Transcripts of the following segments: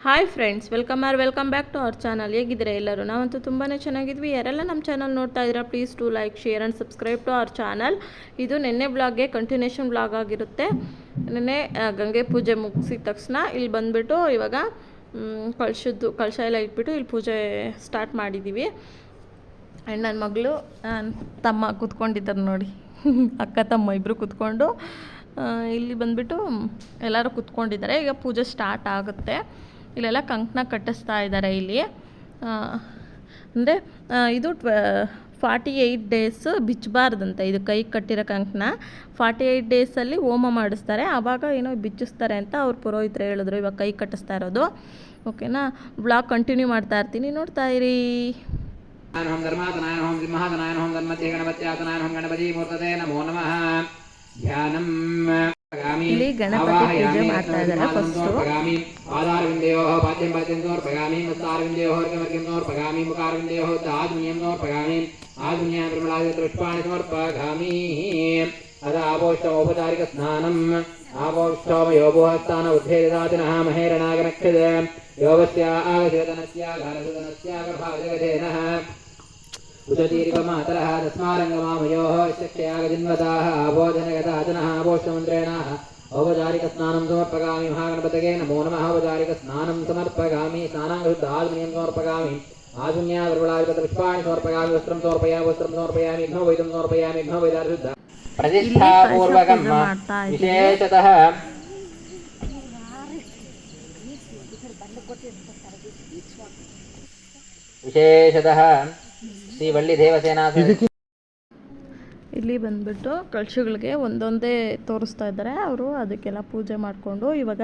Hi friends welcome or welcome back to our channel ಹೇಗಿದ್ರೆ ಎಲ್ಲರೂ? ನಾವಂತೂ ತುಂಬಾ ಚೆನ್ನಾಗಿದ್ವಿ. ಯಾರೆಲ್ಲ ನಮ್ಮ ಚಾನಲ್ ನೋಡ್ತಾ ಇದ್ದೀರಾ please to like share and subscribe to our channel ಇದು ನಿನ್ನೆ ಬ್ಲಾಗ್ಗೆ ಕಂಟಿನ್ಯೂಷನ್ ಬ್ಲಾಗ್ ಆಗಿರುತ್ತೆ. ನಿನ್ನೆ ಗಂಗೆ ಪೂಜೆ ಮುಗಿಸಿದ ತಕ್ಷಣ ಇಲ್ಲಿ ಬಂದುಬಿಟ್ಟು ಇವಾಗ ಕಳ್ಸಿದ್ದು ಕಳಶ ಎಲ್ಲ ಇಟ್ಬಿಟ್ಟು ಇಲ್ಲಿ ಪೂಜೆ ಸ್ಟಾರ್ಟ್ ಮಾಡಿದ್ದೀವಿ ಆ್ಯಂಡ್ ನನ್ನ ಮಗಳು ತಮ್ಮ ಕೂತ್ಕೊಂಡಿದ್ದಾರೆ ನೋಡಿ. ಅಕ್ಕ, ತಮ್ಮ ಇಬ್ಬರು ಕೂತ್ಕೊಂಡು ಇಲ್ಲಿ ಬಂದುಬಿಟ್ಟು ಎಲ್ಲರೂ ಕೂತ್ಕೊಂಡಿದ್ದಾರೆ. ಈಗ ಪೂಜೆ ಸ್ಟಾರ್ಟ್ ಆಗುತ್ತೆ. ಇಲ್ಲೆಲ್ಲ ಕಂಕಣ ಕಟ್ಟಿಸ್ತಾ ಇದ್ದಾರೆ ಇಲ್ಲಿ. ಅಂದರೆ ಇದು ಟ್ವ, ಫಾರ್ಟಿ ಏಯ್ಟ್ ಡೇಸ್ ಬಿಚ್ಚಬಾರ್ದಂತೆ ಇದು ಕೈ ಕಟ್ಟಿರೋ ಕಂಕಣ ಫಾರ್ಟಿ ಏಯ್ಟ್ ಡೇಸಲ್ಲಿ ಹೋಮ ಮಾಡಿಸ್ತಾರೆ. ಆವಾಗ ಏನೋ ಬಿಚ್ಚಿಸ್ತಾರೆ ಅಂತ ಅವ್ರು ಪುರೋಹಿತರು ಹೇಳಿದ್ರು, ಇವಾಗ ಕೈ ಕಟ್ಟಿಸ್ತಾ ಇರೋದು. ಓಕೆನಾ? ಬ್ಲಾಗ್ ಕಂಟಿನ್ಯೂ ಮಾಡ್ತಾ ಇರ್ತೀನಿ. ನೋಡ್ತಾ ಇರಿ. ಧ್ಯಾನಂ. ಇಲ್ಲಿ ಗಣಪತಿ ಪೂಜೆ ಮಾಡ್ತಾ ಇದ್ದಾರೆ ಫಸ್ಟು ಪಗಾಮಿ ಪಾದಾರವಿಂದಯೋಃ ಪಾದ್ಯಂ ಪಾದ್ಯಂ ಸಮರ್ಪಗಾಮಿ ಮತ್ತಾರವಿಂದಯೋಃ ವರ್ಗಮರ್ಗಂ ಸಮರ್ಪಗಾಮಿ ಮುಖಾರವಿಂದಯೋಃ ದಾದ್ಮುನ್ಯಂ ಸಮರ್ಪಗಾಮಿ ಆದ್ಮುನ್ಯಾಂ ಪ್ರಮಲಾದಿತ ಪುಷ್ಪಾಣಿ ಸಮರ್ಪಗಾಮಿ औपचारिक स्नानं समर्पयामि महागणपतये नमो नमः औपचारिक स्नानं समर्पयामि स्नानाङ्गशुद्धाग्नियं समर्पयामि आशुन्यावृवलादिपतपुष्पाणि समर्पयामि वस्त्रं समर्पयामि वस्त्रं समर्पयामि घ्नवैतं समर्पयामि घ्नवैदारिशुद्ध प्रतिष्ठापूर्वकं विशेषतः विशेषतः श्रीवल्लीदेवसेना ಇಲ್ಲಿ ಬಂದ್ಬಿಟ್ಟು ಕಳಶಗಳಿಗೆ ಒಂದೊಂದೇ ತೋರಿಸ್ತಾ ಇದ್ದಾರೆ. ಅವರು ಅದಕ್ಕೆಲ್ಲ ಪೂಜೆ ಮಾಡಿಕೊಂಡು ಇವಾಗ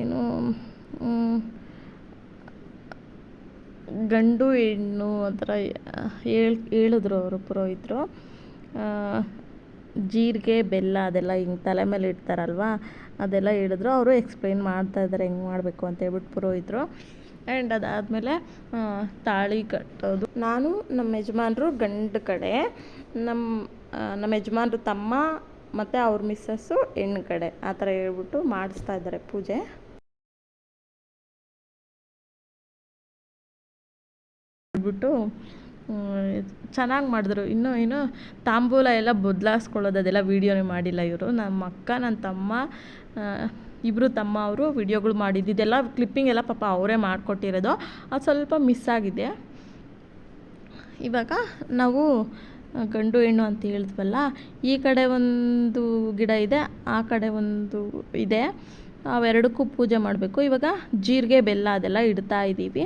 ಏನು ಗಂಡು ಹೆಣ್ಣು ಥರ ಹೇಳ್, ಹೇಳಿದ್ರು ಅವರು ಪುರೋಹಿತರು. ಜೀರಿಗೆ, ಬೆಲ್ಲ ಅದೆಲ್ಲ ಹಿಂಗೆ ತಲೆ ಮೇಲೆ ಇಡ್ತಾರಲ್ವ, ಅದೆಲ್ಲ ಹೇಳಿದ್ರು. ಅವರು ಎಕ್ಸ್ಪ್ಲೈನ್ ಮಾಡ್ತಾ ಇದ್ದಾರೆ, ಹೆಂಗೆ ಮಾಡಬೇಕು ಅಂತ ಹೇಳ್ಬಿಟ್ಟು ಪುರೋಹಿತರು. ಆ್ಯಂಡ್ ಅದಾದಮೇಲೆ ತಾಳಿ ಕಟ್ಟೋದು. ನಾನು ನಮ್ಮ ಯಜಮಾನರು ಗಂಡು ಕಡೆ. ನಮ್ಮ ನಮ್ಮ ಯಜಮಾನ್ರು ತಮ್ಮ ಮತ್ತು ಅವ್ರ ಮಿಸ್ಸಸ್ಸು ಹೆಣ್ಣು ಕಡೆ, ಆ ಥರ ಹೇಳ್ಬಿಟ್ಟು ಮಾಡಿಸ್ತಾ ಇದ್ದಾರೆ ಪೂಜೆ. ಬಿಟ್ಟು ಚೆನ್ನಾಗಿ ಮಾಡಿದ್ರು. ಇನ್ನೂ ಏನು ತಾಂಬೂಲ ಎಲ್ಲ ಬದಲಾಯಿಸ್ಕೊಳ್ಳೋದು ಅದೆಲ್ಲ ವೀಡಿಯೋನೇ ಮಾಡಿಲ್ಲ ಇವರು. ನಮ್ಮ ಅಕ್ಕ ನನ್ನ ತಮ್ಮ ಇಬ್ಬರು ತಮ್ಮ ಅವರು ವಿಡಿಯೋಗಳು ಮಾಡಿದ್ದು. ಇದೆಲ್ಲ ಕ್ಲಿಪ್ಪಿಂಗ್ ಎಲ್ಲ ಪಾಪ ಅವರೇ ಮಾಡಿಕೊಟ್ಟಿರೋದು. ಅದು ಸ್ವಲ್ಪ ಮಿಸ್ ಆಗಿದೆ. ಇವಾಗ ನಾವು ಗಂಡು ಹೆಣ್ಣು ಅಂತ ಹೇಳಿದ್ವಲ್ಲ, ಈ ಕಡೆ ಒಂದು ಗಿಡ ಇದೆ, ಆ ಕಡೆ ಒಂದು ಇದೆ. ಅವೆರಡಕ್ಕೂ ಪೂಜೆ ಮಾಡಬೇಕು. ಇವಾಗ ಜೀರಿಗೆ ಬೆಲ್ಲ ಅದೆಲ್ಲ ಇಡ್ತಾ ಇದ್ದೀವಿ.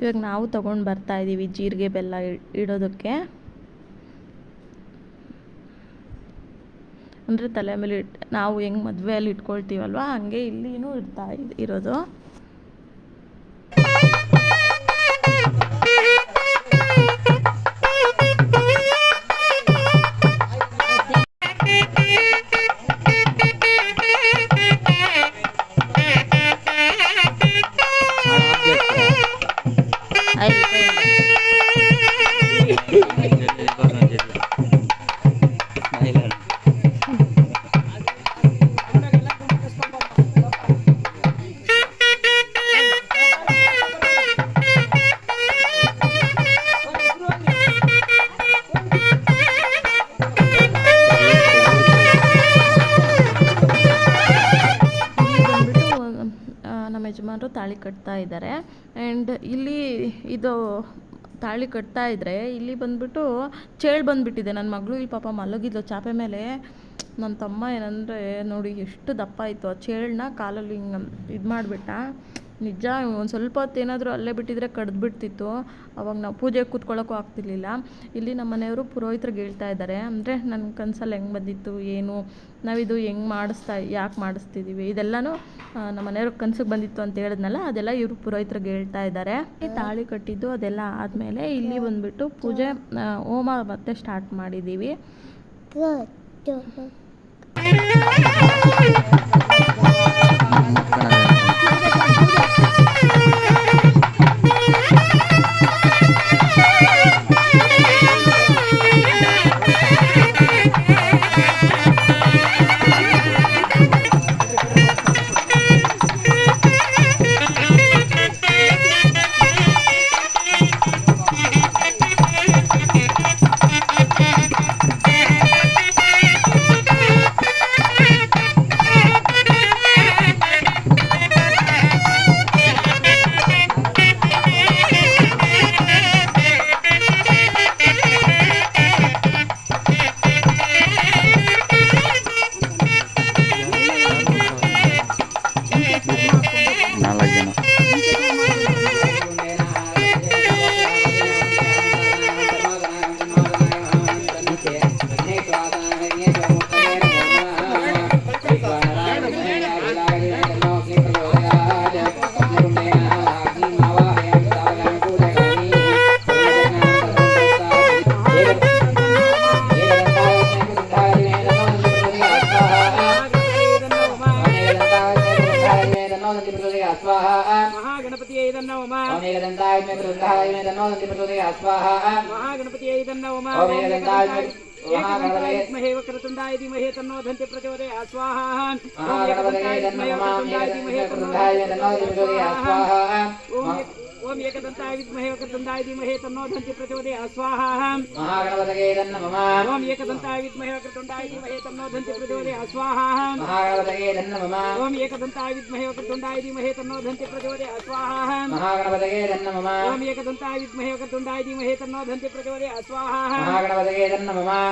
ಇವಾಗ ನಾವು ತಗೊಂಡು ಬರ್ತಾ ಇದ್ದೀವಿ ಜೀರಿಗೆ ಬೆಲ್ಲ ಇಡೋದಕ್ಕೆ. ಅಂದರೆ ತಲೆ ಮೇಲೆ ಇಟ್, ನಾವು ಹೆಂಗೆ ಮದುವೆಯಲ್ಲಿ ಇಟ್ಕೊಳ್ತೀವಲ್ವ, ಹಂಗೆ ಇಲ್ಲಿನೂ ಇಡ್ತಾ ಇರೋದು. ತಾಳಿ ಕಟ್ತಾ ಇದ್ದಾರೆ. ಆ್ಯಂಡ್ ಇಲ್ಲಿ ಇದು ತಾಳಿ ಕಟ್ತಾ ಇದ್ದರೆ ಇಲ್ಲಿ ಬಂದ್ಬಿಟ್ಟು ಚೇಳು ಬಂದ್ಬಿಟ್ಟಿದೆ. ನನ್ನ ಮಗಳು ಇಲ್ಲಿ ಪಾಪ ಮಲಗಿದ್ಲು. ಚಾಪೆ ಮೇಲೆ ನನ್ನ ತಮ್ಮ ಏನಂದರೆ ನೋಡಿ ಎಷ್ಟು ದಪ್ಪ ಇತ್ತು ಆ ಚೇಳನ್ನ ಕಾಲಲ್ಲಿ ಹಿಂಗೆ ಇದು ಮಾಡಿಬಿಟ್ಟ ನಿಜ, ಒಂದು ಸ್ವಲ್ಪ ಹೊತ್ತು ಏನಾದರೂ ಅಲ್ಲೇ ಬಿಟ್ಟಿದ್ರೆ ಕಡ್ದು ಬಿಡ್ತಿತ್ತು ಅವಾಗ ನಾವು ಪೂಜೆಗೆ ಕೂತ್ಕೊಳ್ಳೋಕ್ಕೂ ಆಗ್ತಿರ್ಲಿಲ್ಲ. ಇಲ್ಲಿ ನಮ್ಮ ಮನೆಯವರು ಪುರೋಹಿತ್ರಿಗೆ ಹೇಳ್ತಾ ಇದ್ದಾರೆ, ಅಂದರೆ ನನ್ನ ಕನಸಲ್ಲಿ ಹೆಂಗೆ ಬಂದಿತ್ತು, ಏನು, ನಾವಿದು ಹೆಂಗೆ ಮಾಡಿಸ್ತಾ, ಯಾಕೆ ಮಾಡಿಸ್ತಿದ್ದೀವಿ ಇದೆಲ್ಲನೂ ನಮ್ಮ ಮನೆಯವ್ರ ಕನಸಿಗೆ ಬಂದಿತ್ತು ಅಂತ ಹೇಳಿದ್ನಲ್ಲ, ಅದೆಲ್ಲ ಇವರು ಪುರೋಹಿತ್ರಿಗೆ ಹೇಳ್ತಾ ಇದ್ದಾರೆ. ತಾಳಿ ಕಟ್ಟಿದ್ದು ಅದೆಲ್ಲ ಆದಮೇಲೆ ಇಲ್ಲಿ ಬಂದ್ಬಿಟ್ಟು ಪೂಜೆ ಹೋಮ ಮತ್ತೆ ಸ್ಟಾರ್ಟ್ ಮಾಡಿದ್ದೀವಿ. मेघदंताय मे वृंदाय मे धनो नंदिमृतोदय स्वाहा महागणपतिये इदं नमो महे वक्रतुंडाय धीमहे तन्नो धन्ते प्रचोदयात् स्वाहा ओम एकदन्ताय धीमहे वक्रतुंडाय धीमहे तन्नो धन्ते स्वाहा ओम एकदन्ताय विद्महे वक्रतुंडाय धीमहे तन्नो धन्ते प्रचोदयात् स्वाहा महागणपतये नमः ओम एकदन्ताय विद्महे वक्रतुंडाय धीमहे तन्नो धन्ते प्रचोदयात् स्वाहा महागणपतये नमः ओम एकदन्ताय विद्महे वक्रतुंडाय धीमहे तन्नो धन्ते प्रचोदयात् स्वाहा महागणपतये नमः ओम एकदन्ताय विद्महे वक्रतुंडाय धीमहे तन्नो धन्ते प्रचोदयात् स्वाहा महागणपतये नमः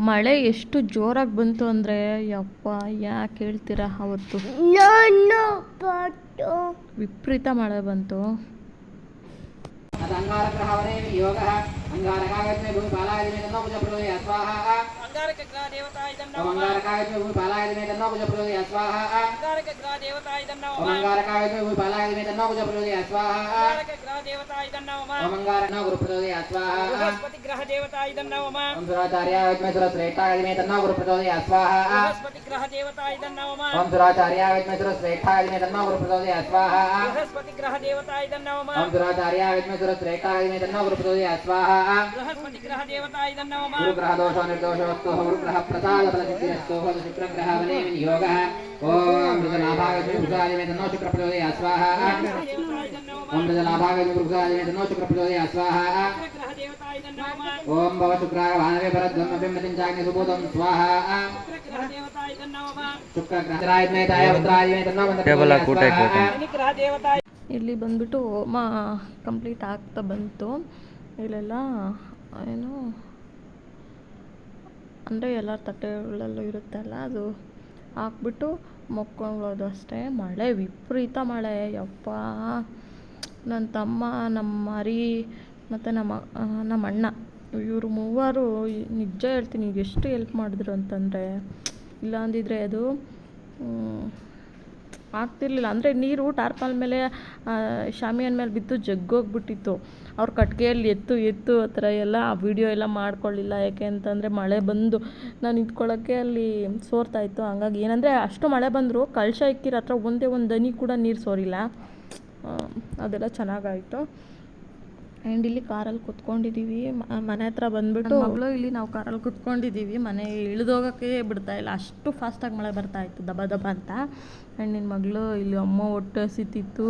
ಮಳೆ ಎಷ್ಟು ಜೋರಾಗಿ ಬಂತು ಅಂದ್ರೆ ಯಪ್ಪ ಯಾಕೆ ಹೇಳ್ತೀರಾ ಅವತ್ತು? ವಿಪರೀತ ಮಳೆ ಬಂತು. ಅಂಗಾರಗ್ರಹವನೇ ಯೋಗ ಅಂಗಾರಕಾಗತ್ಮೇ ಭೂ ಬಾಲಾಗಿನೇ ತನ್ನೋ ಪುಜ अमंगारकाय च भूपालाय दिमे तन्नो कुज प्रयोगे गुरु प्रयोगे स्वाहा बृहस्पति ग्रह देवताय निर्दोषोऽस्तु गुरुग्रह प्रसाद फलसिद्धिरस्तु शुक्रग्रह वने योगः ओम मृदलाभाय विभुषाय मे तन्नो शुक्र प्रचोदयात् स्वाहा ದೇವತಾ ಇದನ್ನವಮ ओम मृदलाभाय विभुषाय मे तन्नो शुक्र प्रचोदयात् स्वाहा ಗ್ರಹ ದೇವತಾ ಇದನ್ನವಮ ओम भव शुक्राय भानवे भरद्वं बिम्बतिं चाग्नि सुबोधं स्वाहा ಗ್ರಹ ದೇವತಾ ಇದನ್ನವಮ शुक्रग्रहराय मे दाय पुत्राय मे तन्नो मन्त्रप्रचोदयात् स्वाहा ಶನಿ ಗ್ರಹ ದೇವತಾ ಇಲ್ಲಿ ಬಂದ್ಬಿಟ್ಟು ಹೋಮ ಕಂಪ್ಲೀಟ್ ಆಗ್ತಾ ಬಂತು ಇಲ್ಲೆಲ್ಲ ಏನು ಅಂದರೆ ಎಲ್ಲ ತಟ್ಟೆಗಳಲ್ಲೂ ಇರುತ್ತಲ್ಲ, ಅದು ಹಾಕ್ಬಿಟ್ಟು ಮಕ್ಕೊಳ್ಳೋದು ಅಷ್ಟೇ. ಮಳೆ, ವಿಪರೀತ ಮಳೆ. ಯಪ್ಪ ನನ್ನ ತಮ್ಮ ನಮ್ಮ ಅರಿ ಮತ್ತು ನಮ್ಮ ನಮ್ಮ ಅಣ್ಣ, ಇವರು ಮೂವರು ನಿಜ ಹೇಳ್ತೀನಿ, ಎಷ್ಟು ಹೆಲ್ಪ್ ಮಾಡಿದ್ರು ಅಂತಂದರೆ ಇಲ್ಲ ಅಂದಿದ್ರೆ ಅದು ಆಗ್ತಿರ್ಲಿಲ್ಲ. ಅಂದರೆ ನೀರು ಟಾರ್ಪಾಲ್ ಮೇಲೆ ಶಾಮಿಯನ್ ಮೇಲೆ ಬಿದ್ದು ಜಗ್ಗೋಗ್ಬಿಟ್ಟಿತ್ತು. ಅವ್ರ ಕಟ್ಗೆಯಲ್ಲಿ ಎತ್ತು ಎತ್ತು ಆ ಥರ ಎಲ್ಲ ಆ ವಿಡಿಯೋ ಎಲ್ಲ ಮಾಡ್ಕೊಳ್ಳಿಲ್ಲ. ಯಾಕೆ ಅಂತಂದರೆ ಮಳೆ ಬಂದು, ನಾನು ನಿಂತ್ಕೊಳ್ಳೋಕ್ಕೆ ಅಲ್ಲಿ ಸೋರ್ತಾ ಇತ್ತು ಹಂಗಾಗಿ ಏನಂದರೆ ಅಷ್ಟು ಮಳೆ ಬಂದರೂ ಕಳಶ ಇಕ್ಕಿರ ಹತ್ರ ಒಂದೇ ಒಂದು ದನಿ ಕೂಡ ನೀರು ಸೋರಿಲ್ಲ. ಅದೆಲ್ಲ ಚೆನ್ನಾಗಾಯಿತು. ಆ್ಯಂಡ್ ಇಲ್ಲಿ ಕಾರಲ್ಲಿ ಕುತ್ಕೊಂಡಿದ್ದೀವಿ ಮನೆ ಹತ್ರ ಬಂದ್ಬಿಟ್ಟು ಮಗಳು ಇಲ್ಲಿ ನಾವು ಕಾರಲ್ಲಿ ಕುತ್ಕೊಂಡಿದ್ದೀವಿ ಮನೆ ಇಳಿದೋಗೋಕ್ಕೆ ಬಿಡ್ತಾ ಇಲ್ಲ. ಅಷ್ಟು ಫಾಸ್ಟಾಗಿ ಮಳೆ ಬರ್ತಾ ಇತ್ತು ದಬ ದಬ ಅಂತ. ಆ್ಯಂಡ್ ನಿನ್ನ ಮಗಳು ಇಲ್ಲಿ ಅಮ್ಮ ಒಟ್ಟು ಹಸಿತಿತ್ತು.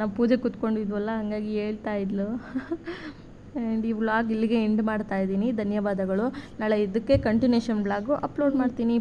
ನಾವು ಪೂಜೆ ಕುತ್ಕೊಂಡಿದ್ವಲ್ಲ ಹಂಗಾಗಿ ಹೇಳ್ತಾ ಇದ್ಲು. ಆ್ಯಂಡ್ ಈ ವ್ಲಾಗ್ ಇಲ್ಲಿಗೆ ಎಂಡ್ ಮಾಡ್ತಾ ಇದ್ದೀನಿ ಧನ್ಯವಾದಗಳು. ನಾಳೆ ಇದಕ್ಕೆ ಕಂಟಿನ್ಯೂಷನ್ ವ್ಲಾಗು ಅಪ್ಲೋಡ್ ಮಾಡ್ತೀನಿ.